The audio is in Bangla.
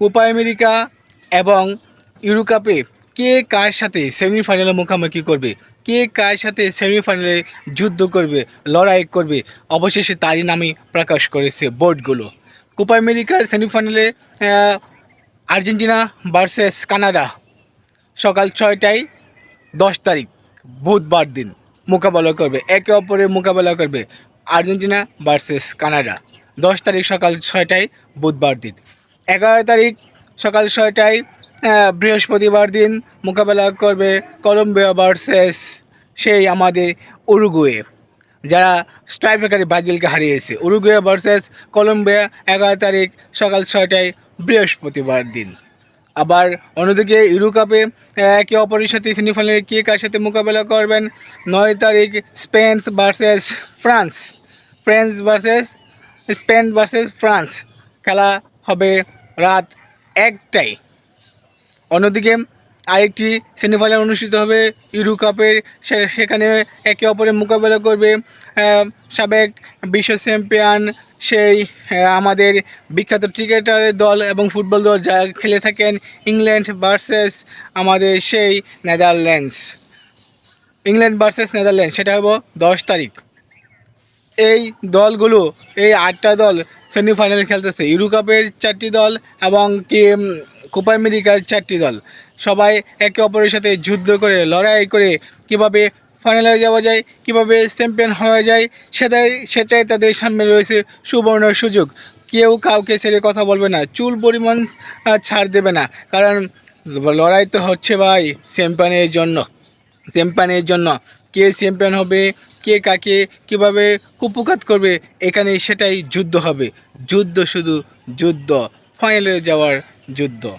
কোপা আমেরিকা এবং ইউরো কাপে কে কার সাথে সেমিফাইনালে মুখোমুখি করবে? কে কার সাথে সেমিফাইনালে যুদ্ধ করবে, লড়াই করবে? অবশেষে তারই নামই প্রকাশ করেছে বোর্ডগুলো। কোপা আমেরিকার সেমিফাইনালে আর্জেন্টিনা ভার্সেস কানাডা। সকাল ছয়টায় দশ তারিখ, বুধবার দিন মোকাবেলা করবে। একে অপরের মোকাবেলা করবে আর্জেন্টিনা ভার্সেস কানাডা। দশ তারিখ সকাল ছয়টায় বুধবার দিন। এগারো তারিখ সকাল ছয়টায় বৃহস্পতিবার দিন মোকাবেলা করবে কলম্বিয়া ভার্সেস সেই আমাদের উরুগুয়ে, যারা স্ট্রাইকারে ব্রাজিলকে হারিয়েছে। উরুগুয়ে ভার্সেস কলম্বিয়া এগারো তারিখ সকাল ছয়টায় বৃহস্পতিবার দিন। আবার অন্যদিকে ইউরো কাপে একে অপরের সাথে সেমিফাইনালে কে কার সাথে মোকাবেলা করবেন? নয় তারিখ Spain versus France. France versus, Spain versus France. খেলা হবে রাত একটায়। অন্যদিকে আরেকটি সেমিফাইনাল অনুষ্ঠিত হবে ইউরো কাপের। সেখানে একে অপরের মোকাবেলা করবে সাবেক বিশ্ব চ্যাম্পিয়ন সেই আমাদের বিখ্যাত ক্রিকেটারের দল এবং ফুটবল দল যা খেলে থাকেন, ইংল্যান্ড ভার্সেস আমাদের সেই নেদারল্যান্ডস। ইংল্যান্ড ভার্সেস নেদারল্যান্ড সেটা হব দশ তারিখ। এই দলগুলো, এই আটটা দল সেমিফাইনাল খেলতেছে। ইউরো কাপের চারটি দল এবং কি কোপা আমেরিকার চারটি দল। সবাই একে অপরের সাথে যুদ্ধ করে, লড়াই করে কীভাবে ফাইনালে যাওয়া যায়, কীভাবে চ্যাম্পিয়ন হওয়া যায়, সেটাই সেটাই তাদের সামনে রয়েছে সুবর্ণ সুযোগ। কেউ কাউকে ছেড়ে কথা বলবে না, চুল পরিমাণ ছাড় দেবে না। কারণ লড়াই তো হচ্ছে ভাই চ্যাম্পিয়নের জন্য। চ্যাম্পিয়নের জন্য। কে চ্যাম্পিয়ন হবে কে কাকে কীভাবে কুপকাত করবে, এখানে সেটাই যুদ্ধ হবে। যুদ্ধ শুধু যুদ্ধ ফাইনালে যাওয়ার যুদ্ধ।